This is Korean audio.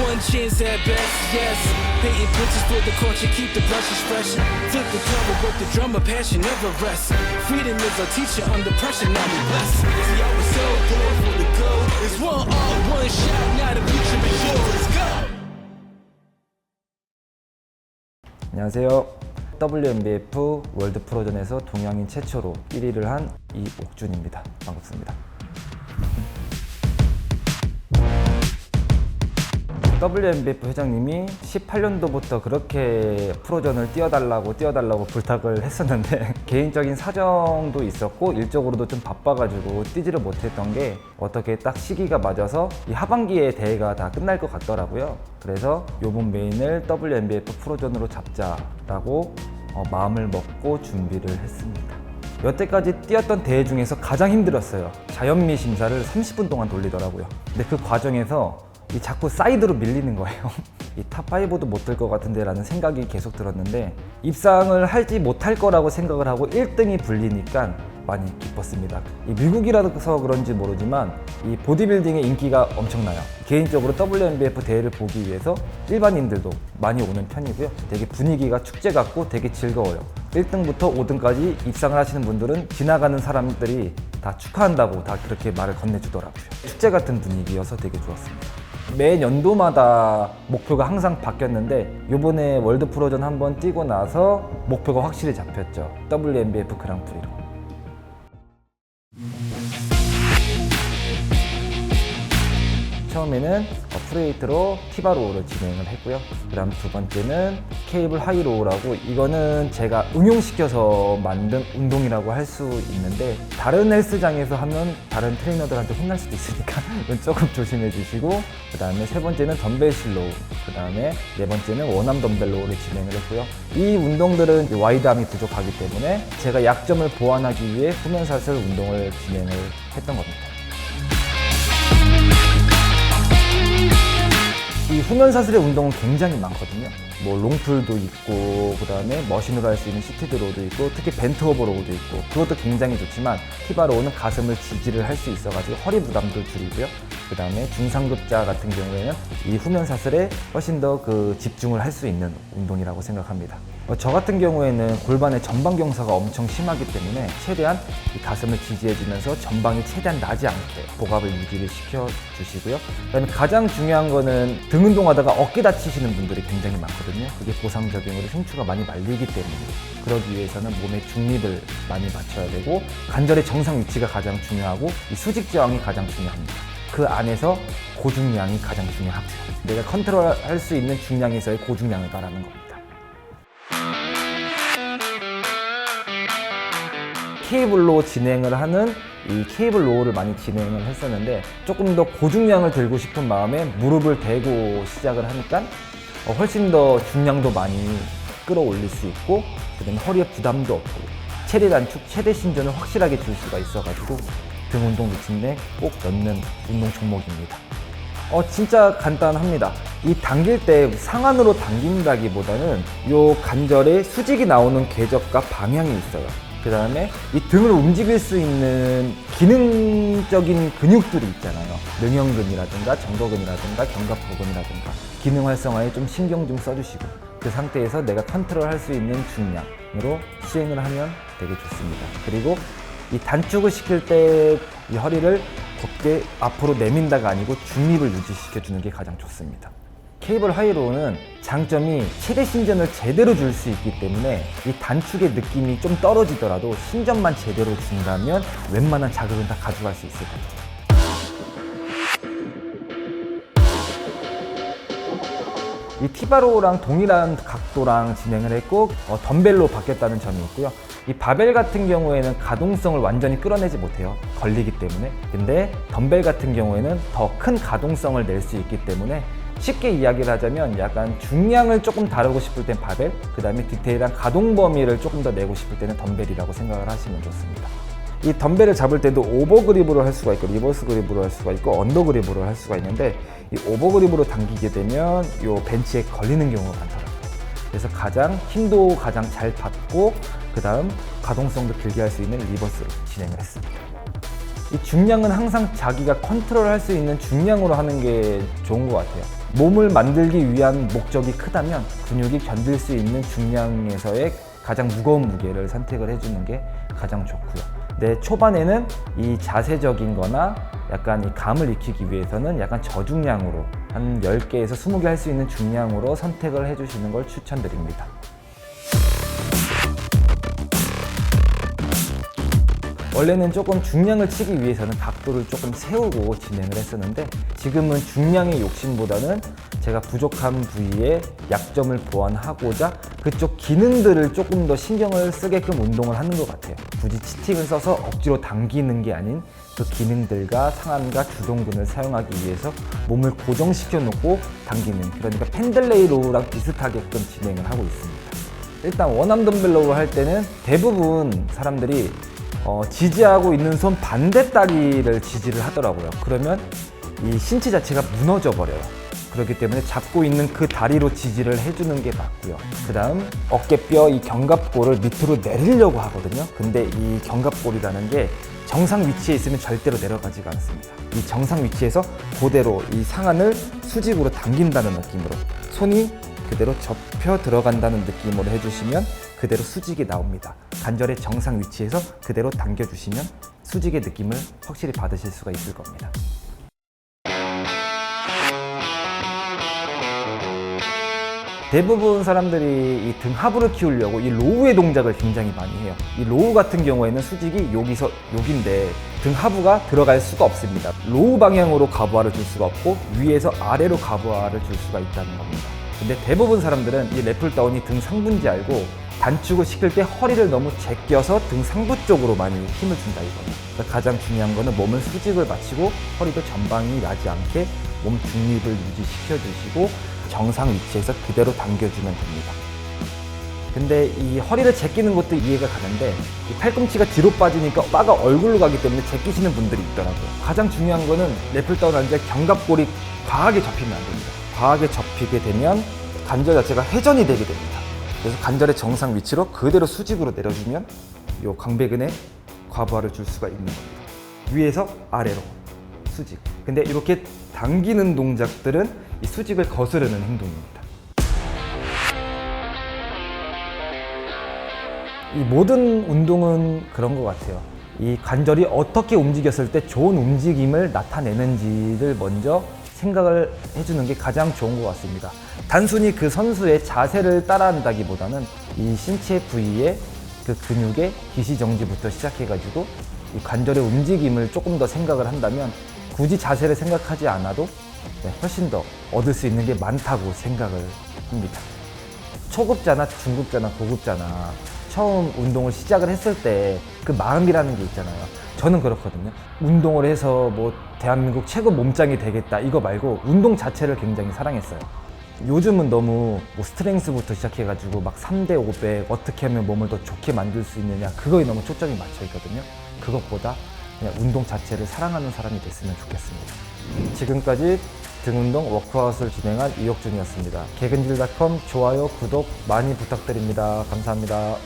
One chance at best, yes. Painting pictures for the culture, keep the brushes fresh. Flip the cover, work the drummer, passion never rests. Freedom is a teacher under pressure, now we blessed. See, I was so born for the goal. It's one all, one shot, now the future is yours. Go. 안녕하세요. WNBF 월드 프로전에서 동양인 최초로 1위를 한 이옥준입니다. 반갑습니다. WNBF 회장님이 18년도부터 그렇게 프로전을 뛰어달라고 뛰어달라고 부탁을 했었는데 개인적인 사정도 있었고 일적으로도 좀 바빠가지고 뛰지를 못했던 게 어떻게 딱 시기가 맞아서 이 하반기에 대회가 다 끝날 것 같더라고요. 그래서 요번 메인을 WNBF 프로전으로 잡자라고 어, 마음을 먹고 준비를 했습니다. 여태까지 뛰었던 대회 중에서 가장 힘들었어요. 자연미 심사를 30분 동안 돌리더라고요. 근데 그 과정에서 이 자꾸 사이드로 밀리는 거예요. 이 탑5도 못 들 것 같은데 라는 생각이 계속 들었는데 입상을 할지 못할 거라고 생각을 하고 1등이 불리니까 많이 기뻤습니다. 이 미국이라서 그런지 모르지만 이 보디빌딩의 인기가 엄청나요. 개인적으로 WNBF 대회를 보기 위해서 일반인들도 많이 오는 편이고요. 되게 분위기가 축제 같고 되게 즐거워요. 1등부터 5등까지 입상을 하시는 분들은 지나가는 사람들이 다 축하한다고 다 그렇게 말을 건네주더라고요. 축제 같은 분위기여서 되게 좋았습니다. 매 연도마다 목표가 항상 바뀌었는데 이번에 월드 프로전 한번 뛰고 나서 목표가 확실히 잡혔죠. WNBF 그랑프리로. 처음에는 어, 프레이트로 티바로우를 진행을 했고요. 그 다음 두 번째는 케이블 하이로우라고 이거는 제가 응용시켜서 만든 운동이라고 할 수 있는데 다른 헬스장에서 하면 다른 트레이너들한테 혼날 수도 있으니까 조금 조심해 주시고 그 다음에 세 번째는 덤벨 실로우 그 다음에 네 번째는 원암 덤벨 로우를 진행을 했고요. 이 운동들은 와이드암이 부족하기 때문에 제가 약점을 보완하기 위해 후면사슬 운동을 진행을 했던 겁니다. 이 후면 사슬의 운동은 굉장히 많거든요. 뭐 롱풀도 있고 그다음에 머신으로 할 수 있는 시티드로우도 있고 특히 벤트 오버로우도 있고 그것도 굉장히 좋지만 티바로우는 가슴을 지지를 할 수 있어가지고 허리 부담도 줄이고요. 그 다음에 중상급자 같은 경우에는 이 후면 사슬에 훨씬 더 그 집중을 할 수 있는 운동이라고 생각합니다. 어, 저 같은 경우에는 골반에 전방 경사가 엄청 심하기 때문에 최대한 이 가슴을 지지해주면서 전방이 최대한 나지 않게 복압을 유지를 시켜 주시고요. 그다음에 가장 중요한 거는 등 운동하다가 어깨 다치시는 분들이 굉장히 많거든요. 그게 보상 적용으로 흉추가 많이 말리기 때문에 그러기 위해서는 몸의 중립을 많이 맞춰야 되고 관절의 정상 위치가 가장 중요하고 이 수직 저항이 가장 중요합니다. 그 안에서 고중량이 가장 중요하고요. 내가 컨트롤할 수 있는 중량에서의 고중량을 말하는 겁니다. 케이블로 진행을 하는 이 케이블 로우를 많이 진행을 했었는데 조금 더 고중량을 들고 싶은 마음에 무릎을 대고 시작을 하니까 어, 훨씬 더 중량도 많이 끌어올릴 수 있고 그다음에 허리에 부담도 없고 최대 단축, 최대 신전을 확실하게 줄 수가 있어가지고 등 운동 루틴에 꼭 넣는 운동 종목입니다. 어 진짜 간단합니다. 이 당길 때 상안으로 당긴다기보다는 요 관절에 수직이 나오는 궤적과 방향이 있어요. 그 다음에 이 등을 움직일 수 있는 기능적인 근육들이 있잖아요. 능형근이라든가 정거근이라든가 견갑부근이라든가 기능 활성화에 좀 신경 좀 써주시고 그 상태에서 내가 컨트롤 할 수 있는 중량으로 시행을 하면 되게 좋습니다. 그리고 이 단축을 시킬 때 이 허리를 곧게 앞으로 내민다가 아니고 중립을 유지시켜 주는 게 가장 좋습니다. 케이블 하이로우는 장점이 최대 신전을 제대로 줄 수 있기 때문에 이 단축의 느낌이 좀 떨어지더라도 신전만 제대로 준다면 웬만한 자극은 다 가져갈 수 있을 겁니다. 이 티바로우랑 동일한 각도랑 진행을 했고 어, 덤벨로 바뀌었다는 점이 있고요. 이 바벨 같은 경우에는 가동성을 완전히 끌어내지 못해요. 걸리기 때문에. 근데 덤벨 같은 경우에는 더 큰 가동성을 낼 수 있기 때문에 쉽게 이야기를 하자면 약간 중량을 조금 다루고 싶을 땐 바벨, 그 다음에 디테일한 가동 범위를 조금 더 내고 싶을 때는 덤벨이라고 생각을 하시면 좋습니다. 이 덤벨을 잡을 때도 오버 그립으로 할 수가 있고 리버스 그립으로 할 수가 있고 언더 그립으로 할 수가 있는데 이 오버 그립으로 당기게 되면 요 벤치에 걸리는 경우가 많더라고요. 그래서 가장 힘도 가장 잘 받고 그 다음 가동성도 길게 할 수 있는 리버스로 진행을 했습니다. 이 중량은 항상 자기가 컨트롤 할 수 있는 중량으로 하는 게 좋은 것 같아요. 몸을 만들기 위한 목적이 크다면 근육이 견딜 수 있는 중량에서의 가장 무거운 무게를 선택을 해주는 게 가장 좋고요. 네, 초반에는 이 자세적인 거나 약간 이 감을 익히기 위해서는 약간 저중량으로 한 10개에서 20개 할 수 있는 중량으로 선택을 해주시는 걸 추천드립니다. 원래는 조금 중량을 치기 위해서는 각도를 조금 세우고 진행을 했었는데 지금은 중량의 욕심보다는 제가 부족한 부위에 약점을 보완하고자 그쪽 기능들을 조금 더 신경을 쓰게끔 운동을 하는 것 같아요. 굳이 치팅을 써서 억지로 당기는 게 아닌 그 기능들과 상한과 주동근을 사용하기 위해서 몸을 고정시켜 놓고 당기는 그러니까 펜들레이 로우랑 비슷하게끔 진행을 하고 있습니다. 일단 원암 덤벨 로우 할 때는 대부분 사람들이 어, 지지하고 있는 손 반대 다리를 지지를 하더라고요. 그러면 이 신체 자체가 무너져 버려요. 그렇기 때문에 잡고 있는 그 다리로 지지를 해주는 게 맞고요. 그 다음 어깨뼈 이 견갑골을 밑으로 내리려고 하거든요. 근데 이 견갑골이라는 게 정상 위치에 있으면 절대로 내려가지가 않습니다. 이 정상 위치에서 그대로 이 상안을 수직으로 당긴다는 느낌으로 손이 그대로 접혀 들어간다는 느낌으로 해주시면 그대로 수직이 나옵니다. 관절의 정상 위치에서 그대로 당겨주시면 수직의 느낌을 확실히 받으실 수가 있을 겁니다. 대부분 사람들이 이 등 하부를 키우려고 이 로우의 동작을 굉장히 많이 해요. 이 로우 같은 경우에는 수직이 여기서 여기인데 등 하부가 들어갈 수가 없습니다. 로우 방향으로 가부하를 줄 수가 없고 위에서 아래로 가부하를 줄 수가 있다는 겁니다. 근데 대부분 사람들은 이 래플 다운이 등 상부인지 알고 단축을 시킬 때 허리를 너무 제껴서 등 상부 쪽으로 많이 힘을 준다 이거예요. 그러니까 가장 중요한 거는 몸을 수직을 맞추고 허리도 전방이 나지 않게 몸 중립을 유지시켜 주시고 정상 위치에서 그대로 당겨주면 됩니다. 근데 이 허리를 제끼는 것도 이해가 가는데 이 팔꿈치가 뒤로 빠지니까 바가 얼굴로 가기 때문에 제끼시는 분들이 있더라고요. 가장 중요한 거는 래플다운 앉아 견갑골이 과하게 접히면 안 됩니다. 과하게 접히게 되면 관절 자체가 회전이 되게 됩니다. 그래서 관절의 정상 위치로 그대로 수직으로 내려주면 이 광배근에 과부하를 줄 수가 있는 겁니다. 위에서 아래로 수직. 근데 이렇게 당기는 동작들은 이 수직을 거스르는 행동입니다. 이 모든 운동은 그런 것 같아요. 이 관절이 어떻게 움직였을 때 좋은 움직임을 나타내는지를 먼저 생각을 해주는 게 가장 좋은 것 같습니다. 단순히 그 선수의 자세를 따라한다기보다는 이 신체 부위의 그 근육의 기시정지부터 시작해가지고 이 관절의 움직임을 조금 더 생각을 한다면 굳이 자세를 생각하지 않아도 네, 훨씬 더 얻을 수 있는 게 많다고 생각을 합니다. 초급자나 중급자나 고급자나 처음 운동을 시작을 했을 때 그 마음이라는 게 있잖아요. 저는 그렇거든요. 운동을 해서 뭐 대한민국 최고 몸짱이 되겠다 이거 말고 운동 자체를 굉장히 사랑했어요. 요즘은 너무 뭐 스트렝스부터 시작해가지고 막 3대 500 어떻게 하면 몸을 더 좋게 만들 수 있느냐 그거에 너무 초점이 맞춰 있거든요. 그것보다 그냥 운동 자체를 사랑하는 사람이 됐으면 좋겠습니다. 지금까지 등운동 워크아웃을 진행한 이혁준이었습니다. 개근질닷컴 좋아요, 구독 많이 부탁드립니다. 감사합니다.